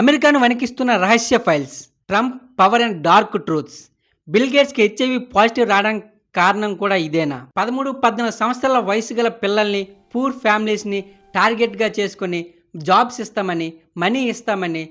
అమెరికాను వణికిస్తున్న రహస్య files Trump power and dark truths. Bill గేట్స్కి HIV positive రావడానికి కారణం కూడా ఇదేనా? పదమూడు పద్నాలుగు సంవత్సరాల వయసు గల పిల్లల్ని పూర్ ఫ్యామిలీస్ని టార్గెట్గా చేసుకొని జాబ్స్ ఇస్తామని మనీ ఇస్తామని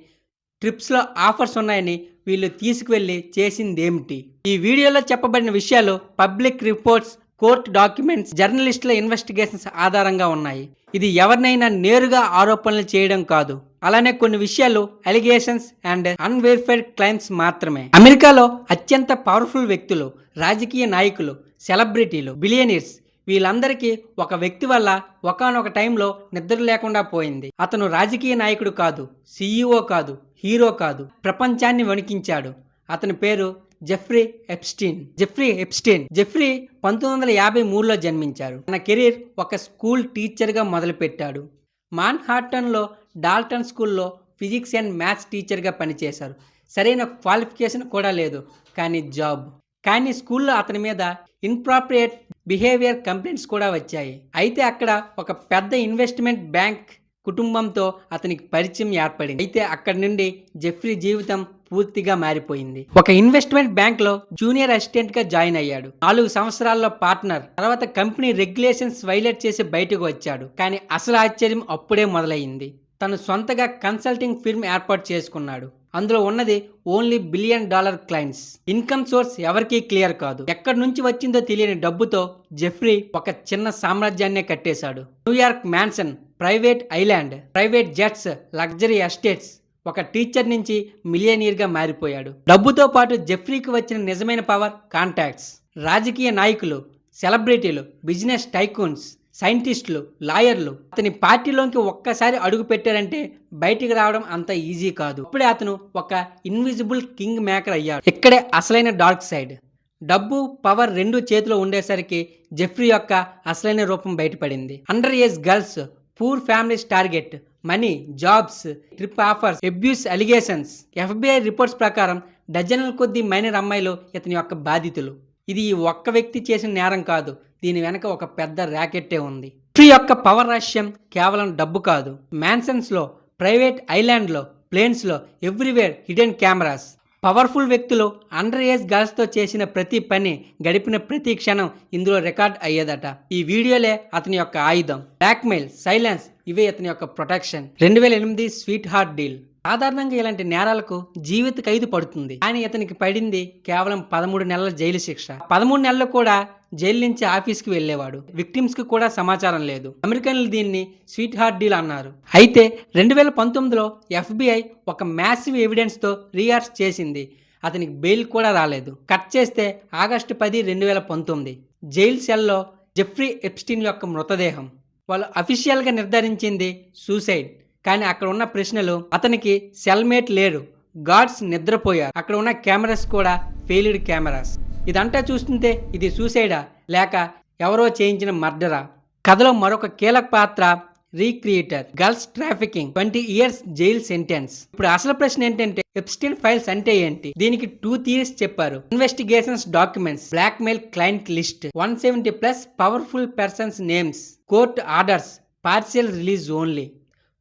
ట్రిప్స్లో ఆఫర్స్ ఉన్నాయని వీళ్ళు తీసుకువెళ్ళి చేసింది ఏమిటి ఈ వీడియోలో చెప్పబడిన విషయాలు పబ్లిక్ రిపోర్ట్స్ కోర్ట్ డాక్యుమెంట్స్ జర్నలిస్టుల ఇన్వెస్టిగేషన్స్ ఆధారంగా ఉన్నాయి. ఇది ఎవరినైనా నేరుగా ఆరోపణలు చేయడం కాదు. అలానే కొన్ని విషయాలు అలిగేషన్స్ అండ్ అన్వెరిఫైడ్ క్లైమ్స్ మాత్రమే. అమెరికాలో అత్యంత పవర్ఫుల్ వ్యక్తులు రాజకీయ నాయకులు సెలబ్రిటీలు బిలియనీర్స్ వీళ్ళందరికీ ఒక వ్యక్తి వల్ల ఒకనొక టైంలో నిద్ర లేకుండా పోయింది. అతను రాజకీయ నాయకుడు కాదు సీఈఓ కాదు హీరో కాదు ప్రపంచాన్ని వణికించాడు. అతని పేరు Jeffrey Epstein Jeffrey Epstein Jeffrey పంతొమ్మిది వందల యాభై మూడులో జన్మించారు. తన కెరీర్ ఒక స్కూల్ టీచర్గా మొదలుపెట్టాడు. మాన్హాటన్లో డాల్టన్ స్కూల్లో ఫిజిక్స్ అండ్ మ్యాథ్స్ టీచర్గా పనిచేశారు. సరైన క్వాలిఫికేషన్ కూడా లేదు. కానీ జాబ్. కానీ స్కూల్లో అతని మీద ఇన్ప్రాపరియేట్ బిహేవియర్ కంప్లైంట్స్ కూడా వచ్చాయి. అయితే అక్కడ ఒక పెద్ద ఇన్వెస్ట్మెంట్ బ్యాంక్ కుటుంబంతో అతనికి పరిచయం ఏర్పడింది. అయితే అక్కడి నుండి జెఫ్రీ జీవితం పూర్తిగా మారిపోయింది. ఒక ఇన్వెస్ట్మెంట్ బ్యాంక్లో జూనియర్ అసిస్టెంట్గా జాయిన్ అయ్యాడు. నాలుగు సంవత్సరాల్లో పార్ట్నర్ తర్వాత కంపెనీ రెగ్యులేషన్స్ వైలేట్ చేసి బయటకు వచ్చాడు. కానీ అసలు ఆశ్చర్యం అప్పుడే మొదలైంది. తను సొంతగా కన్సల్టింగ్ ఫిర్మ్ ఏర్పాటు చేసుకున్నాడు. అందులో ఉన్నది only billion dollar clients. Income source ఎవరికీ క్లియర్ కాదు. ఎక్కడి నుంచి వచ్చిందో తెలియని డబ్బుతో జెఫ్రీ ఒక చిన్న సామ్రాజ్యాన్నే కట్టేశాడు. New York mansion private island private jets luxury estates ఒక టీచర్ నుంచి మిలియనీర్గా మారిపోయాడు. డబ్బుతో పాటు జెఫ్రీకి వచ్చిన నిజమైన పవర్ కాంటాక్ట్స్. రాజకీయ నాయకులు సెలబ్రిటీలు బిజినెస్ టైకూన్స్ సైంటిస్టులు లాయర్లు అతని పార్టీలోకి ఒక్కసారి అడుగు పెట్టారంటే బయటికి రావడం అంత ఈజీ కాదు. ఇప్పుడే అతను ఒక ఇన్విజిబుల్ కింగ్ మేకర్ అయ్యాడు. ఇక్కడే అసలైన డార్క్ సైడ్. డబ్బు పవర్ రెండు చేతిలో ఉండేసరికి జెఫ్రీ యొక్క అసలైన రూపం బయటపడింది. Under age girls poor families target money jobs trip offers abuse allegations. FBI reports ప్రకారం డజన్ల కొద్ది మైనర్ అమ్మాయిలు ఇతని యొక్క బాధితులు. ఇది ఈ ఒక్క వ్యక్తి చేసిన నేరం కాదు. దీని వెనక ఒక పెద్ద ర్యాకెట్టే ఉంది. ఫ్రీ యొక్క పవర్ రహస్యం కేవలం డబ్బు కాదు. మ్యాన్సన్స్లో ప్రైవేట్ ఐలాండ్లో ప్లేన్స్లో ఎవ్రీవేర్ హిడెన్ కెమెరాస్. పవర్ఫుల్ వ్యక్తులు అండర్ ఏజ్ గర్ల్స్తో చేసిన ప్రతి పని గడిపిన ప్రతి క్షణం ఇందులో రికార్డ్ అయ్యేదట. ఈ వీడియోలే అతని యొక్క ఆయుధం. బ్లాక్మెయిల్ సైలెన్స్ ఇవే అతని యొక్క ప్రొటెక్షన్. రెండు వేల ఎనిమిది స్వీట్ హార్ట్ డీల్. సాధారణంగా ఇలాంటి నేరాలకు జీవిత ఖైదు పడుతుంది. కానీ ఇతనికి పడింది కేవలం పదమూడు నెలల జైలు శిక్ష. పదమూడు నెలలు కూడా జైలు నుంచి ఆఫీస్కి వెళ్ళేవాడు. విక్టిమ్స్కి కూడా సమాచారం లేదు. అమెరికన్లు దీన్ని స్వీట్ హార్ట్ డీల్ అన్నారు. అయితే రెండు వేల పంతొమ్మిదిలో ఎఫ్బిఐ ఒక మ్యాసివ్ ఎవిడెన్స్తో రీఆర్స్ చేసింది. అతనికి బెయిల్ కూడా రాలేదు. కట్ చేస్తే ఆగస్టు పది రెండు వేల పంతొమ్మిది. జైల్ సెల్లో జెఫ్రీ ఎప్స్టిన్ యొక్క మృతదేహం. వాళ్ళు అఫీషియల్గా నిర్ధారించింది సూసైడ్. కానీ అక్కడ ఉన్న ప్రశ్నలు అతనికి సెల్మేట్ లేరు. గాడ్స్ నిద్రపోయారు. అక్కడ ఉన్న కెమెరాస్ కూడా ఫెయిల్డ్ కెమెరాస్. ఇదంతా చూస్తుంటే ఇది సూసైడా లేక ఎవరో చేయించిన మర్డరా? కథలో మరొక కీలక పాత్ర recruiter. Girls trafficking. Twenty years jail sentence. ఇప్పుడు అసలు ప్రశ్న ఏంటంటే ఎప్స్టిన్ ఫైల్స్ అంటే ఏంటి? దీనికి టూ థియరీస్ చెప్పారు. Investigations documents. Blackmail client list. One seventy plus powerful persons names. Court orders. Partial release only.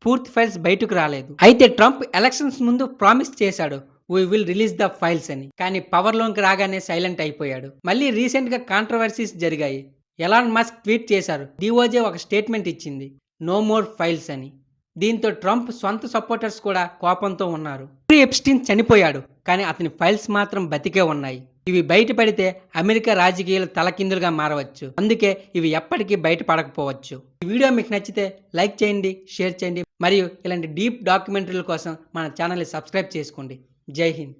పూర్తి ఫైల్స్ బయటకు రాలేదు. అయితే ట్రంప్ ఎలక్షన్స్ ముందు ప్రామిస్ చేశాడు we will release the files అని. కానీ పవర్లోకి రాగానే సైలెంట్ అయిపోయాడు. మళ్ళీ రీసెంట్గా కాంట్రవర్సీస్ జరిగాయి. ఎలాన్ మస్క్ ట్వీట్ చేశారు డిఓజే ఒక స్టేట్మెంట్ ఇచ్చింది నో మోర్ ఫైల్స్ అని. దీంతో ట్రంప్ సొంత సపోర్టర్స్ కూడా కోపంతో ఉన్నారు. ఎప్స్టిన్ చనిపోయాడు కానీ అతని ఫైల్స్ మాత్రం బతికే ఉన్నాయి. ఇవి బయటపడితే అమెరికా రాజకీయాలు తలకిందులుగా మారవచ్చు. అందుకే ఇవి ఎప్పటికీ బయటపడకపోవచ్చు. ఈ వీడియో మీకు నచ్చితే లైక్ చేయండి షేర్ చేయండి మరియు ఇలాంటి డీప్ డాక్యుమెంటరీల కోసం మన ఛానల్ని సబ్స్క్రైబ్ చేసుకోండి. జై హింద్.